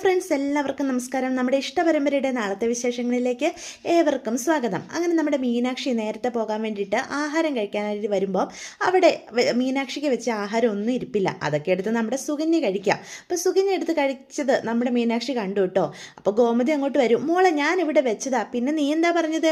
Friends എല്ലാവർക്കും നമസ്കാരം. നമ്മുടെ ഇഷ്ടപരമ്പരയുടെ നാളത്തെ വിശേഷങ്ങളിലേക്ക് ഏവർക്കും സ്വാഗതം. അങ്ങനെ നമ്മുടെ മീനാക്ഷി നേരത്തെ പോകാൻ വേണ്ടിയിട്ട് ആഹാരം കഴിക്കാനായിട്ട് വരുമ്പോൾ അവിടെ മീനാക്ഷിക്ക് വെച്ച ആഹാരം ഒന്നും ഇരിപ്പില്ല. അതൊക്കെ എടുത്ത് നമ്മുടെ സുകന്യ കഴിക്കാം. അപ്പോൾ സുകന്യ എടുത്ത് കഴിച്ചത് നമ്മുടെ മീനാക്ഷി കണ്ടു കേട്ടോ. അപ്പോൾ ഗോമതി അങ്ങോട്ട് വരും. മോളെ ഞാൻ ഇവിടെ വെച്ചതാ. പിന്നെ നീ എന്താ പറഞ്ഞത്?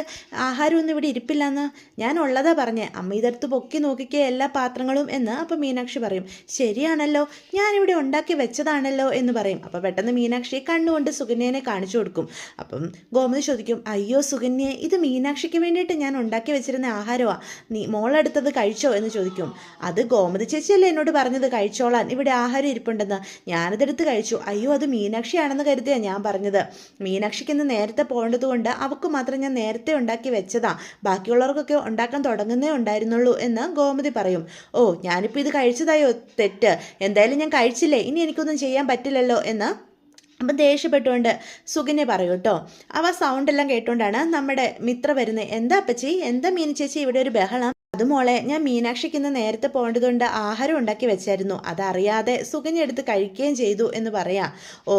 ആഹാരമൊന്നും ഇവിടെ ഇരിപ്പില്ലെന്ന്. ഞാൻ ഉള്ളതാ പറഞ്ഞേ. അമ്മ ഇതെടുത്ത് പൊക്കി നോക്കിക്കേ എല്ലാ പാത്രങ്ങളും എന്ന്. അപ്പോൾ മീനാക്ഷി പറയും. ശരിയാണല്ലോ. ഞാനിവിടെ ഉണ്ടാക്കി വെച്ചതാണല്ലോ എന്ന് പറയും. അപ്പോൾ പെട്ടെന്ന് മീനാക്ഷി കണ്ണുകൊണ്ട് സുകന്യനെ കാണിച്ചു കൊടുക്കും. അപ്പം ഗോമതി ചോദിക്കും അയ്യോ സുകന്യെ ഇത് മീനാക്ഷിക്ക് വേണ്ടിയിട്ട് ഞാൻ ഉണ്ടാക്കി വെച്ചിരുന്ന ആഹാരമാണ് നീ മോളെടുത്തത് കഴിച്ചോ? എന്ന് ചോദിക്കും. അത് ഗോമതി ചേച്ചിയല്ലേ എന്നോട് പറഞ്ഞത്? കഴിച്ചോളാൻ. ഇവിടെ ആഹാരം ഇരിപ്പുണ്ടെന്ന്. ഞാനതെടുത്ത് കഴിച്ചു. അയ്യോ അത് മീനാക്ഷിയാണെന്ന് കരുതിയാണ് ഞാൻ പറഞ്ഞത്. മീനാക്ഷിക്ക് ഇന്ന് നേരത്തെ പോകേണ്ടത് കൊണ്ട് അവൾക്ക് മാത്രം ഞാൻ നേരത്തെ ഉണ്ടാക്കി വെച്ചതാ. ബാക്കിയുള്ളവർക്കൊക്കെ ഉണ്ടാക്കാൻ തുടങ്ങുന്നേ ഉണ്ടായിരുന്നുള്ളൂ എന്ന് ഗോമതി പറയും. ഓ ഞാനിപ്പോൾ ഇത് കഴിച്ചതായോ? തെറ്റ്. എന്തായാലും ഞാൻ കഴിച്ചില്ലേ. ഇനി എനിക്കൊന്നും ചെയ്യാൻ പറ്റില്ലല്ലോ എന്ന് അപ്പം ദേഷ്യപ്പെട്ടുകൊണ്ട് സുഖിനെ പറയൂ കേട്ടോ. അവ സൗണ്ട് എല്ലാം കേട്ടുകൊണ്ടാണ് നമ്മുടെ മിത്ര വരുന്നത് എന്താ അപ്പച്ചി? എന്താ മീൻ ചേച്ചി? ഇവിടെ ഒരു ബഹളം. അത് മോളെ ഞാൻ മീനാക്ഷിക്ക് ഇന്ന് നേരത്തെ പോകേണ്ടതുകൊണ്ട് ആഹാരം ഉണ്ടാക്കി വെച്ചായിരുന്നു. അതറിയാതെ സുകന്യ എടുത്ത് കഴിക്കുകയും ചെയ്തു എന്ന് പറയാം. ഓ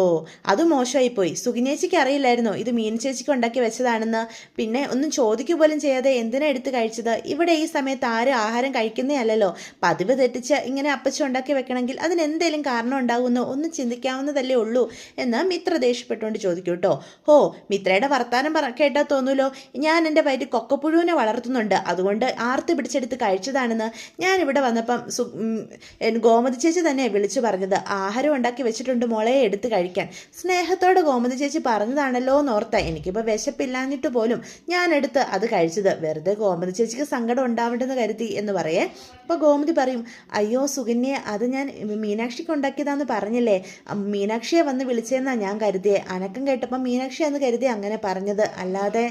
അത് മോശമായി പോയി സുകന്യേച്ചിക്ക് അറിയില്ലായിരുന്നോ ഇത് മീൻ ചേച്ചിക്ക് ഉണ്ടാക്കി വെച്ചതാണെന്ന്. പിന്നെ ഒന്നും ചോദിക്കുക പോലും ചെയ്യാതെ എന്തിനാ എടുത്ത് കഴിച്ചത്? ഇവിടെ ഈ സമയത്ത് ആരും ആഹാരം കഴിക്കുന്നേ അല്ലല്ലോ. പതിവ് തെറ്റിച്ച് ഇങ്ങനെ അപ്പച്ച ഉണ്ടാക്കി വെക്കണമെങ്കിൽ അതിന് കാരണം ഉണ്ടാകുമെന്നോ ഒന്നും ചിന്തിക്കാവുന്നതല്ലേ ഉള്ളൂ എന്ന് മിത്ര ദേഷ്യപ്പെട്ടുകൊണ്ട് ചോദിക്കും കേട്ടോ. ഹോ മിത്രയുടെ വർത്താനം പറ കേട്ടാൽ തോന്നൂലോ? ഞാൻ എന്റെ വയറ്റിൽ കൊക്കപ്പുഴുവിനെ വളർത്തുന്നുണ്ട്. അതുകൊണ്ട് ആർത്തി പിടിച്ചെടുത്ത് കഴിച്ചതാണെന്ന് ഞാൻ ഇവിടെ വന്നപ്പം സു ഗോമതി ചേച്ചി തന്നെ വിളിച്ചു പറഞ്ഞത്. ആഹാരം ഉണ്ടാക്കി വെച്ചിട്ടുണ്ട് മോളെ എടുത്ത് കഴിക്കാൻ. സ്നേഹത്തോടെ ഗോമതി ചേച്ചി പറഞ്ഞതാണല്ലോ എന്നോർത്ത. എനിക്കിപ്പോൾ വിശപ്പില്ലാഞ്ഞിട്ട് പോലും ഞാൻ എടുത്ത് അത് കഴിച്ചത്. വെറുതെ ഗോമതി ചേച്ചിക്ക് സങ്കടം ഉണ്ടാവേണ്ടെന്ന് കരുതി എന്ന് പറയേ. അപ്പോൾ ഗോമതി പറയും അയ്യോ സുകന്യെ അത് ഞാൻ മീനാക്ഷിക്ക് ഉണ്ടാക്കിയതാന്ന് പറഞ്ഞില്ലേ? മീനാക്ഷിയെ വന്ന് വിളിച്ചതെന്നാണ് ഞാൻ കരുതിയേ. അനക്കം കേട്ടപ്പോൾ മീനാക്ഷി എന്ന് കരുതി അങ്ങനെ പറഞ്ഞത്. അല്ലാതെ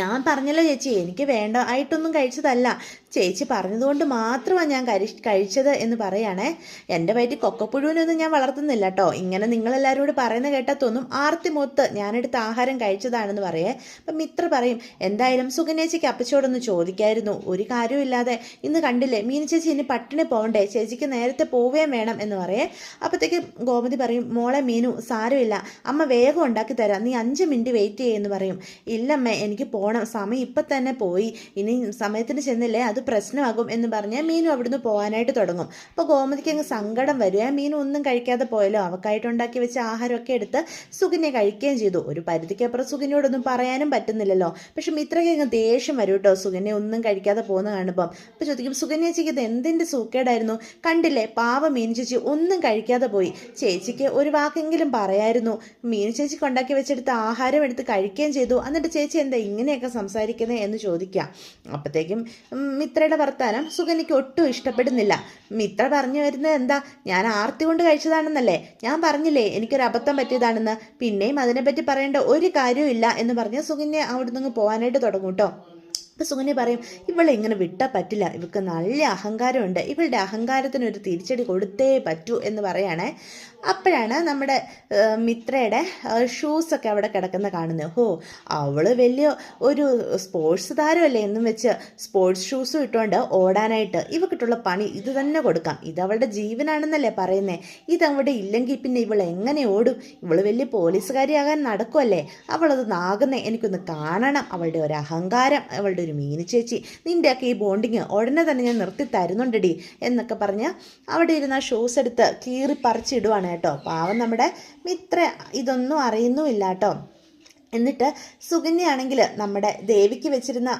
ഞാൻ പറഞ്ഞല്ലോ ചേച്ചി എനിക്ക് വേണ്ട ആയിട്ടൊന്നും കഴിച്ചതല്ല. ചേച്ചി പറഞ്ഞതുകൊണ്ട് മാത്രമാണ് ഞാൻ കരി കഴിച്ചത് എന്ന് പറയുകയാണേ എന്റെ വയറ്റിൽ കൊക്കപ്പുഴുവിനൊന്നും ഞാൻ വളർത്തുന്നില്ല കേട്ടോ ഇങ്ങനെ നിങ്ങളെല്ലാവരും കൂടി പറയുന്ന കേട്ടത്തൊന്നും ആർത്തിമൊത്ത് ആർത്തി മൂത്ത് ഞാനെടുത്ത് ആഹാരം കഴിച്ചതാണെന്ന് പറയേ. അപ്പം മിത്ര പറയും എന്തായാലും സുഗനേച്ചിക്ക് അപ്പച്ചോടൊന്ന് ചോദിക്കായിരുന്നു. ഒരു കാര്യമില്ലാതെ ഇന്ന് കണ്ടില്ലേ മീൻ ചേച്ചി ഇനി പട്ടിണി പോകണ്ടേ ചേച്ചിക്ക് നേരത്തെ പോവുകയും വേണം എന്ന് പറയേ. അപ്പോഴത്തേക്ക് ഗോമതി പറയും മോളെ മീനു സാരമില്ല. അമ്മ വേഗം ഉണ്ടാക്കി തരാം. നീ അഞ്ച് മിനിറ്റ് വെയിറ്റ് ചെയ്യുമെന്ന് പറയും. ഇല്ലമ്മേ എനിക്ക് പോകണം സമയം ഇപ്പം തന്നെ പോയി. ഇനി സമയത്തിന് ചെന്നില്ലേ അത് പ്രശ്നമാകും എന്ന് പറഞ്ഞ് മീനു അവിടുന്ന് പോകാനായിട്ട് തുടങ്ങും. അപ്പോൾ ഗോമതിക്ക് അങ്ങ് സങ്കടം വരിക മീനു ഒന്നും കഴിക്കാതെ പോയല്ലോ. അവക്കായിട്ട് ഉണ്ടാക്കി വെച്ച ആഹാരമൊക്കെ എടുത്ത് സുഖിനെ കഴിക്കുകയും ചെയ്തു. ഒരു പരിധിക്കപ്പുറം സുഖിനോടൊന്നും പറയാനും പറ്റുന്നില്ലല്ലോ. പക്ഷെ മിത്രയ്ക്ക് അങ്ങ് ദേഷ്യം വരും കേട്ടോ. സുഖിനെ ഒന്നും കഴിക്കാതെ പോകുന്ന കാണുമ്പം. അപ്പോൾ ചോദിക്കും സുഖിനെ ചേച്ചിക്ക് ഇത് എന്തിന്റെ സൂക്കേടായിരുന്നു? കണ്ടില്ലേ പാവ മീൻ ചേച്ചി ഒന്നും കഴിക്കാതെ പോയി. ചേച്ചിക്ക് ഒരു വാക്കെങ്കിലും പറയായിരുന്നു. മീൻ ചേച്ചിക്ക് ഉണ്ടാക്കി വെച്ചെടുത്ത് ആഹാരം എടുത്ത് കഴിക്കുകയും ചെയ്തു. എന്നിട്ട് ചേച്ചി എന്താ ഇങ്ങനെയൊക്കെ സംസാരിക്കുന്നത് എന്ന് ചോദിക്കാം. അപ്പോഴത്തേക്കും മിത്രയുടെ വർത്താനം സുഖനിക്ക് ഒട്ടും ഇഷ്ടപ്പെടുന്നില്ല. മിത്ര പറഞ്ഞു വരുന്നത് എന്താ? ഞാൻ ആർത്തി കൊണ്ട് കഴിച്ചതാണെന്നല്ലേ? ഞാൻ പറഞ്ഞില്ലേ എനിക്കൊരു അബദ്ധം പറ്റിയതാണെന്ന്. പിന്നെയും അതിനെപ്പറ്റി പറയേണ്ട ഒരു കാര്യവും ഇല്ല എന്ന് പറഞ്ഞ് സുഗന്യ അവിടുന്ന് പോകാനായിട്ട് തുടങ്ങും കേട്ടോ അപ്പം സുഗന്യ പറയും ഇവളെ ഇങ്ങനെ വിട്ടാൽ പറ്റില്ല. ഇവൾക്ക് നല്ല അഹങ്കാരമുണ്ട്. ഇവളുടെ അഹങ്കാരത്തിന് ഒരു തിരിച്ചടി കൊടുത്തേ പറ്റൂ എന്ന് പറയണേ. അപ്പോഴാണ് നമ്മുടെ മിത്രയുടെ ഷൂസൊക്കെ അവിടെ കിടക്കുന്ന കാണുന്നത്. ഹോ അവൾ വലിയ ഒരു സ്പോർട്സ് താരമല്ലേ എന്നും വെച്ച് സ്പോർട്സ് ഷൂസും ഇട്ടുകൊണ്ട് ഓടാനായിട്ട് ഇവക്കിട്ടുള്ള പണി ഇത് തന്നെ കൊടുക്കാം. ഇത് അവളുടെ ജീവനാണെന്നല്ലേ പറയുന്നേ. ഇതവിടെ ഇല്ലെങ്കിൽ പിന്നെ ഇവൾ എങ്ങനെ ഓടും? ഇവൾ വലിയ പോലീസുകാരിയാകാൻ നടക്കുമല്ലേ അവളത് നാകുന്നേ. എനിക്കൊന്ന് കാണണം അവളുടെ ഒരു അഹങ്കാരം അവളുടെ ഒരു മീന് ചേച്ചി നിന്റെയൊക്കെ ഈ ബോണ്ടിങ് ഉടനെ തന്നെ ഞാൻ നിർത്തി തരുന്നുണ്ടടി എന്നൊക്കെ പറഞ്ഞ് അവിടെ ഇരുന്ന ഷൂസ് എടുത്ത് കീറി പറിച്ചിടുവാണ് കേട്ടോ. പാവം നമ്മുടെ മിത്ര ഇതൊന്നും അറിയുന്നുമില്ല കേട്ടോ. എന്നിട്ട് സുകന്യാണെങ്കിൽ നമ്മുടെ ദേവിക്ക് വെച്ചിരുന്ന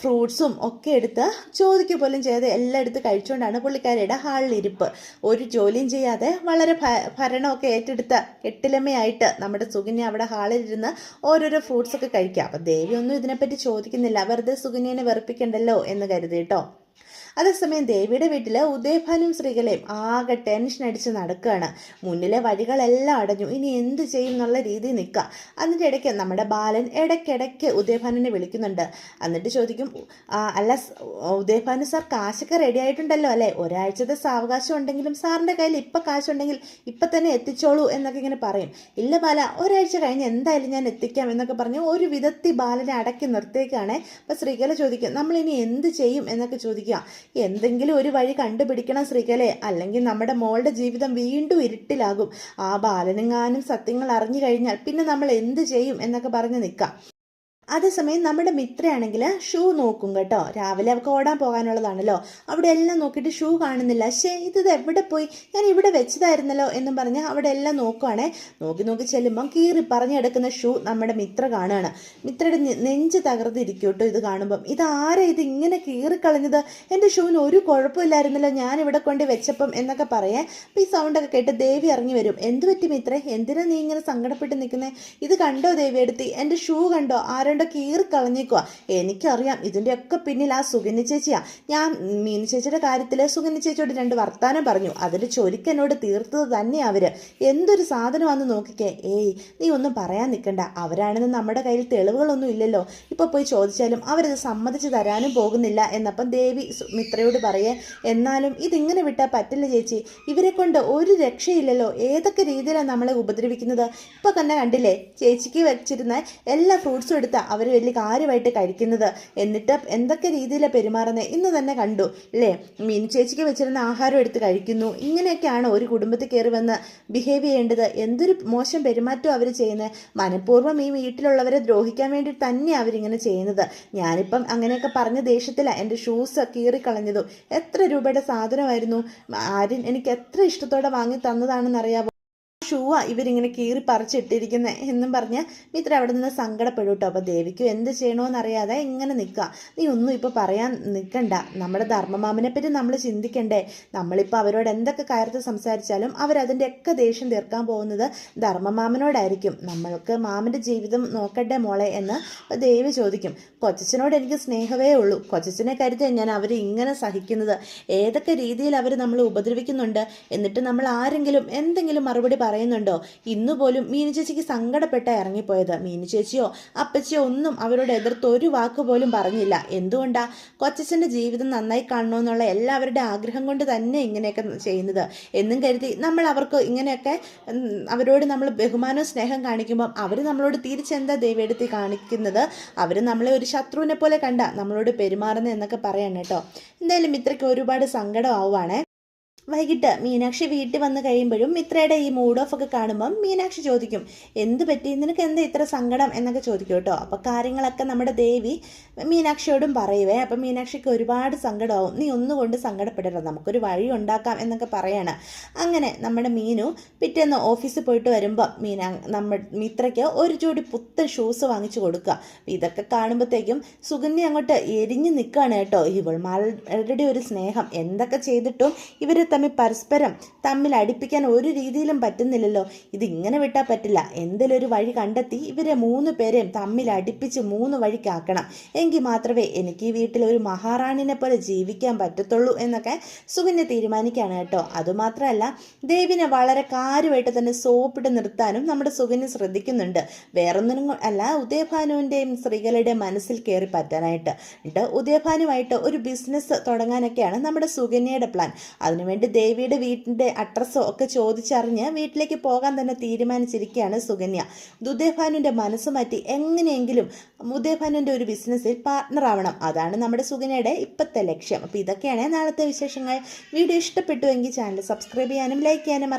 ഫ്രൂട്ട്സും ഒക്കെ എടുത്ത് ചോദിക്ക് പോലും ചെയ്യാതെ എല്ലാം എടുത്ത് കഴിച്ചുകൊണ്ടാണ് പുള്ളിക്കാരിയുടെ ഹാളിലിരിപ്പ് ഒരു ജോലിയും ചെയ്യാതെ വളരെ ഭരണമൊക്കെ ഏറ്റെടുത്ത കെട്ടിലമ്മയായിട്ട് നമ്മുടെ സുകന്യ അവിടെ ഹാളിലിരുന്ന് ഓരോരോ ഫ്രൂട്ട്സൊക്കെ കഴിക്കുക അപ്പം ദേവി ഒന്നും ഇതിനെപ്പറ്റി ചോദിക്കുന്നില്ല. വെറുതെ സുകന്യനെ വെറുപ്പിക്കണ്ടല്ലോ എന്ന് കരുതി കേട്ടോ. അതേസമയം ദേവിയുടെ വീട്ടിൽ ഉദയഭാനും ശ്രീകലയും ആകെ ടെൻഷൻ അടിച്ച് നടക്കുകയാണ് മുന്നിലെ വഴികളെല്ലാം അടഞ്ഞു. ഇനി എന്ത് ചെയ്യും എന്നുള്ള രീതിയിൽ നിൽക്കുക അതിന്റെ ഇടയ്ക്ക് നമ്മുടെ ബാലൻ ഇടയ്ക്കിടയ്ക്ക് ഉദയഭാനുവിനെ വിളിക്കുന്നുണ്ട്. എന്നിട്ട് ചോദിക്കും അല്ല ഉദയഭാനു സാർ കാശൊക്കെ റെഡി ആയിട്ടുണ്ടല്ലോ അല്ലേ? ഒരാഴ്ചത്തെ സാവകാശം ഉണ്ടെങ്കിലും സാറിന്റെ കയ്യിൽ ഇപ്പം കാശുണ്ടെങ്കിൽ ഇപ്പം തന്നെ എത്തിച്ചോളൂ എന്നൊക്കെ ഇങ്ങനെ പറയും. ഇല്ല ബാല ഒരാഴ്ച കഴിഞ്ഞ് എന്തായാലും ഞാൻ എത്തിക്കാം എന്നൊക്കെ പറഞ്ഞ് ഒരു വിധത്തിൽ ബാലനെ അടക്കി നിർത്തിയേക്കാണ് അപ്പം ശ്രീകല ചോദിക്കും നമ്മളിനി എന്ത് ചെയ്യും? എന്നൊക്കെ ചോദിക്കുക. എന്തെങ്കിലും ഒരു വഴി കണ്ടുപിടിക്കണം ശ്രീകലെ. അല്ലെങ്കിൽ നമ്മുടെ മോളുടെ ജീവിതം വീണ്ടും ഇരുട്ടിലാകും. ആ ബാലനെങ്ങാനും സത്യങ്ങൾ അറിഞ്ഞു കഴിഞ്ഞാൽ പിന്നെ നമ്മൾ എന്ത് ചെയ്യും എന്നൊക്കെ പറഞ്ഞ് നിൽക്കാം. അതേസമയം നമ്മുടെ മിത്രയാണെങ്കിൽ ഷൂ നോക്കും കേട്ടോ. രാവിലെ അവൾക്ക് ഓടാൻ പോകാനുള്ളതാണല്ലോ. അവിടെ എല്ലാം നോക്കിയിട്ട് ഷൂ കാണുന്നില്ല. ശേ ഇത് എവിടെ പോയി? ഞാൻ ഇവിടെ വെച്ചതായിരുന്നല്ലോ എന്നും പറഞ്ഞ് അവിടെ എല്ലാം നോക്കുവാണേ. നോക്കി നോക്കി ചെല്ലുമ്പോൾ കീറി പറഞ്ഞെടുക്കുന്ന ഷൂ നമ്മുടെ മിത്ര കാണുകയാണ് മിത്രയുടെ നെഞ്ച് തകർത്തിരിക്കും കേട്ടോ ഇത് കാണുമ്പം. ഇത് ആരാ ഇത് ഇങ്ങനെ കീറിക്കളഞ്ഞത്? എന്റെ ഷൂവിന് ഒരു കുഴപ്പമില്ലായിരുന്നല്ലോ ഞാൻ ഇവിടെ കൊണ്ട് വെച്ചപ്പം എന്നൊക്കെ പറയാൻ ഈ സൗണ്ടൊക്കെ കേട്ട് ദേവി ഇറങ്ങി വരും. എന്ത് പറ്റി മിത്രേ? എന്തിനാ നീ ഇങ്ങനെ സങ്കടപ്പെട്ട് നിൽക്കുന്നത് ഇത് കണ്ടോ ദേവി എടുത്തി എന്റെ ഷൂ കണ്ടോ? ആരുണ്ടോ കീറി കളഞ്ഞേക്കുക എനിക്കറിയാം ഇതിന്റെയൊക്കെ പിന്നിൽ ആ സുഗന്യ ചേച്ചിയാ. ഞാൻ മീനു ചേച്ചിയുടെ കാര്യത്തിൽ സുഗന്യ ചേച്ചിയോട് രണ്ട് വർത്താനം പറഞ്ഞു. അതിൽ ചൊരിക്കനോട് തീർത്തത് തന്നെ അവർ. എന്തൊരു സാധനമാണെന്ന് നോക്കിക്കേ. ഏയ് നീ ഒന്നും പറയാൻ നിൽക്കണ്ട അവരാണെന്ന് നമ്മുടെ കയ്യിൽ തെളിവുകളൊന്നും ഇല്ലല്ലോ. ഇപ്പൊ പോയി ചോദിച്ചാലും അവരത് സമ്മതിച്ചു തരാനും പോകുന്നില്ല എന്നപ്പം ദേവി മിത്രയോട് പറയേ എന്നാലും ഇതിങ്ങനെ വിട്ടാൽ പറ്റില്ല ചേച്ചി. ഇവരെ കൊണ്ട് ഒരു രക്ഷയില്ലല്ലോ. ഏതൊക്കെ രീതിയിലാണ് നമ്മളെ ഉപദ്രവിക്കുന്നത്? ഇപ്പൊ തന്നെ കണ്ടില്ലേ? ചേച്ചിക്ക് വെച്ചിരുന്ന എല്ലാ ഫ്രൂട്ട്സും എടുത്താ അവർ വലിയ കാര്യമായിട്ട് കഴിക്കുന്നത്. എന്നിട്ട് എന്തൊക്കെ രീതിയിലാണ് പെരുമാറുന്നത് ഇന്ന് തന്നെ കണ്ടു അല്ലേ മീൻ ചേച്ചിക്ക് വെച്ചിരുന്ന ആഹാരം എടുത്ത് കഴിക്കുന്നു. ഇങ്ങനെയൊക്കെയാണ് ഒരു കുടുംബത്തിൽ കയറി വന്ന് ബിഹേവ് ചെയ്യേണ്ടത്. എന്തൊരു മോശം പെരുമാറ്റം അവർ ചെയ്യുന്നത് മനഃപൂർവം ഈ വീട്ടിലുള്ളവരെ ദ്രോഹിക്കാൻ വേണ്ടി തന്നെയാണ് അവരിങ്ങനെ ചെയ്യുന്നത്. ഞാനിപ്പം അങ്ങനെയൊക്കെ പറഞ്ഞ ദേഷ്യത്തിലാണ് എന്റെ ഷൂസ് കീറിക്കളഞ്ഞതും. എത്ര രൂപയുടെ സാധനമായിരുന്നു? ആര്യൻ എനിക്ക് എത്ര ഇഷ്ടത്തോടെ വാങ്ങി തന്നതാണെന്ന് ഷൂവാ ഇവരിങ്ങനെ കീറി പറിച്ചിട്ടിരിക്കുന്നത് എന്നും പറഞ്ഞ് മിത്ര അവിടെ നിന്ന് സങ്കടപ്പെടും കേട്ടോ അപ്പോൾ ദേവിക്കും എന്ത് ചെയ്യണമെന്ന് അറിയാതെ ഇങ്ങനെ നിൽക്കുക നീ ഒന്നും ഇപ്പോൾ പറയാൻ നിൽക്കണ്ട നമ്മുടെ ധർമ്മമാമനെ പറ്റി നമ്മൾ ചിന്തിക്കണ്ടേ. നമ്മളിപ്പോൾ അവരോട് എന്തൊക്കെ കാര്യത്തിൽ സംസാരിച്ചാലും അവരതിന്റെയൊക്കെ ദേഷ്യം തീർക്കാൻ പോകുന്നത് ധർമ്മമാമനോടായിരിക്കും. നമ്മൾക്ക് മാമന്റെ ജീവിതം നോക്കട്ടെ മോളെ എന്ന് ദേവി ചോദിക്കും. കൊച്ചച്ചനോട് എനിക്ക് സ്നേഹമേ ഉള്ളൂ. കൊച്ചച്ചനെ കരുതി ഞാൻ അവർ ഇങ്ങനെ സഹിക്കുന്നത്. ഏതൊക്കെ രീതിയിൽ അവർ നമ്മൾ ഉപദ്രവിക്കുന്നുണ്ട്? എന്നിട്ട് നമ്മൾ ആരെങ്കിലും എന്തെങ്കിലും മറുപടി പറയുന്നുണ്ടോ? ഇന്നുപോലും മീനു ചേച്ചിക്ക് സങ്കടപ്പെട്ട ഇറങ്ങിപ്പോയത്. മീനു ചേച്ചിയോ അപ്പച്ചിയോ ഒന്നും അവരോട് എതിർത്ത് ഒരു വാക്ക് പോലും പറഞ്ഞില്ല. എന്തുകൊണ്ടാ? കൊച്ചച്ഛന്റെ ജീവിതം നന്നായി കാണണമെന്നുള്ള എല്ലാവരുടെ ആഗ്രഹം കൊണ്ട് തന്നെ ഇങ്ങനെയൊക്കെ ചെയ്യുന്നത്. എന്നും കരുതി നമ്മൾ അവർക്ക് ഇങ്ങനെയൊക്കെ അവരോട് നമ്മൾ ബഹുമാനവും സ്നേഹം കാണിക്കുമ്പം അവർ നമ്മളോട് തിരിച്ചെന്താ ദൈവമെടുത്തി കാണിക്കുന്നത്? അവർ നമ്മളെ ഒരു ശത്രുവിനെ പോലെ കണ്ട നമ്മളോട് പെരുമാറുന്നത് എന്നൊക്കെ പറയണം കേട്ടോ. എന്തായാലും ഇത്രയ്ക്ക് ഒരുപാട് സങ്കടം ആവുകയാണേ വൈകിട്ട് മീനാക്ഷി വീട്ടിൽ വന്ന് കഴിയുമ്പോഴും മിത്രയുടെ ഈ മൂഡ് ഓഫ് ഒക്കെ കാണുമ്പം മീനാക്ഷി ചോദിക്കും എന്ത് പറ്റി? നിനക്ക് എന്താ ഇത്ര സങ്കടം? എന്നൊക്കെ ചോദിക്കും കേട്ടോ. അപ്പോൾ കാര്യങ്ങളൊക്കെ നമ്മുടെ ദേവി മീനാക്ഷിയോടും പറയുവേ അപ്പം മീനാക്ഷിക്ക് ഒരുപാട് സങ്കടമാവും. നീ ഒന്നുകൊണ്ട് സങ്കടപ്പെടരുത്. നമുക്കൊരു വഴി ഉണ്ടാക്കാം എന്നൊക്കെ പറയാണ്. അങ്ങനെ നമ്മുടെ മീനു പിറ്റേന്ന് ഓഫീസിൽ പോയിട്ട് വരുമ്പോൾ മീനാ നമ്മ മിത്രയ്ക്ക് ഒരു ജോഡി പുത്തൻ ഷൂസ് വാങ്ങിച്ചു കൊടുക്കുക. ഇതൊക്കെ കാണുമ്പോഴത്തേക്കും സുഗന്യ അങ്ങോട്ട് എരിഞ്ഞു നിൽക്കുകയാണ് കേട്ടോ. ഇവൾ ആൾറെഡി ഒരു സ്നേഹം. എന്തൊക്കെ ചെയ്തിട്ടും ഇവർ തമ്മിൽ പരസ്പരം തമ്മിൽ അടിപ്പിക്കാൻ ഒരു രീതിയിലും പറ്റുന്നില്ലല്ലോ. ഇതിങ്ങനെ വിട്ടാൽ പറ്റില്ല. എന്തെങ്കിലും ഒരു വഴി കണ്ടെത്തി ഇവരെ മൂന്ന് പേരെയും തമ്മിൽ അടുപ്പിച്ച് മൂന്ന് വഴിക്കാക്കണം. എങ്കിൽ മാത്രമേ എനിക്ക് ഈ വീട്ടിൽ ഒരു മഹാറാണിനെ പോലെ ജീവിക്കാൻ പറ്റത്തുള്ളൂ എന്നൊക്കെ സുകന്യ തീരുമാനിക്കുകയാണ് കേട്ടോ. അതുമാത്രമല്ല ദേവിനെ വളരെ കാര്യമായിട്ട് തന്നെ സോപ്പിട്ട് നിർത്താനും നമ്മുടെ സുകന്യ ശ്രദ്ധിക്കുന്നുണ്ട്. വേറൊന്നിനും കൊ- അല്ല ഉദയഭാനുവിന്റെയും സ്ത്രീകളുടെയും മനസ്സിൽ കയറി പറ്റാനായിട്ട്. ഉദയഭാനുമായിട്ട് ഒരു ബിസിനസ് തുടങ്ങാനൊക്കെയാണ് നമ്മുടെ സുകന്യയുടെ പ്ലാൻ. അതിനുവേണ്ടി ദേവിയുടെ വീട്ടിന്റെ അഡ്രസ്സോ ഒക്കെ ചോദിച്ചറിഞ്ഞ് വീട്ടിലേക്ക് പോകാൻ തന്നെ തീരുമാനിച്ചിരിക്കുകയാണ് സുകന്യ. ഉദയഭാനുവിന്റെ മനസ്സ് മാറ്റി എങ്ങനെയെങ്കിലും ഉദയഭാനുവിന്റെ ഒരു ബിസിനസ്സിൽ പാർട്ണർ ആവണം. അതാണ് നമ്മുടെ സുകന്യയുടെ ഇപ്പോഴത്തെ ലക്ഷ്യം. അപ്പോൾ ഇതൊക്കെയാണ് നാളത്തെ വിശേഷങ്ങൾ. വീഡിയോ ഇഷ്ടപ്പെട്ടുവെങ്കിൽ ചാനൽ സബ്സ്ക്രൈബ് ചെയ്യാനും ലൈക്ക് ചെയ്യാനും